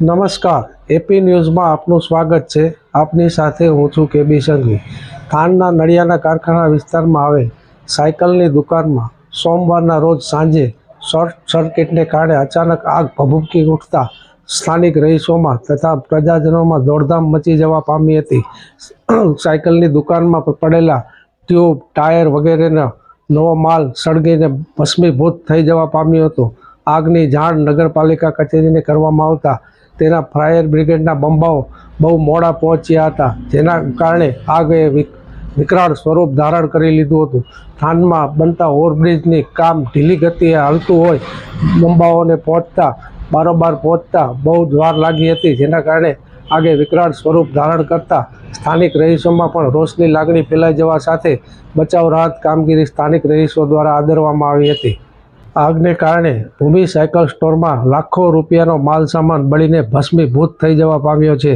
નમસ્કાર. એપી ન્યૂઝમાં આપનું સ્વાગત છે. આપની સાથે હું છું કેબી સંઘવી. થાનના નડિયાના કારખાના વિસ્તારમાં આવેલ સાયકલની દુકાનમાં સોમવારના રોજ સાંજે શોર્ટ સર્કિટને કારણે અચાનક આગ ભભૂકી ઉઠતા સ્થાનિક રહીશોમાં તથા પ્રજાજનોમાં દોડધામ મચી જવા પામી હતી. સાયકલની દુકાનમાં પડેલા ટ્યુબ, ટાયર વગેરેનો નવો માલ સળગીને ભસ્મીભૂત થઈ જવા પામ્યો હતો. આગની જાણ નગરપાલિકા કચેરીને કરવામાં આવતા તેના ફાયર બ્રિગેડના બંબાઓ બહુ મોડા પહોંચ્યા હતા, જેના કારણે આગે વિકરાળ સ્વરૂપ ધારણ કરી લીધું હતું. થાનમાં બનતા ઓવરબ્રિજની કામ ઢીલી ગતિએ હાલતું હોય, બંબાઓને પહોંચતા, બારોબાર પહોંચતા બહુ જ વાર લાગી હતી, જેના કારણે આગે વિકરાળ સ્વરૂપ ધારણ કરતા સ્થાનિક રહીશોમાં પણ રોષની લાગણી ફેલાઈ જવા સાથે બચાવ રાહત કામગીરી સ્થાનિક રહીશો દ્વારા આદરવામાં આવી હતી. આગને કારણે ભૂમિ સાયકલ સ્ટોરમાં લાખો રૂપિયાનો માલ સામાન બળીને ભસ્મીભૂત થઈ જવા પામ્યો છે.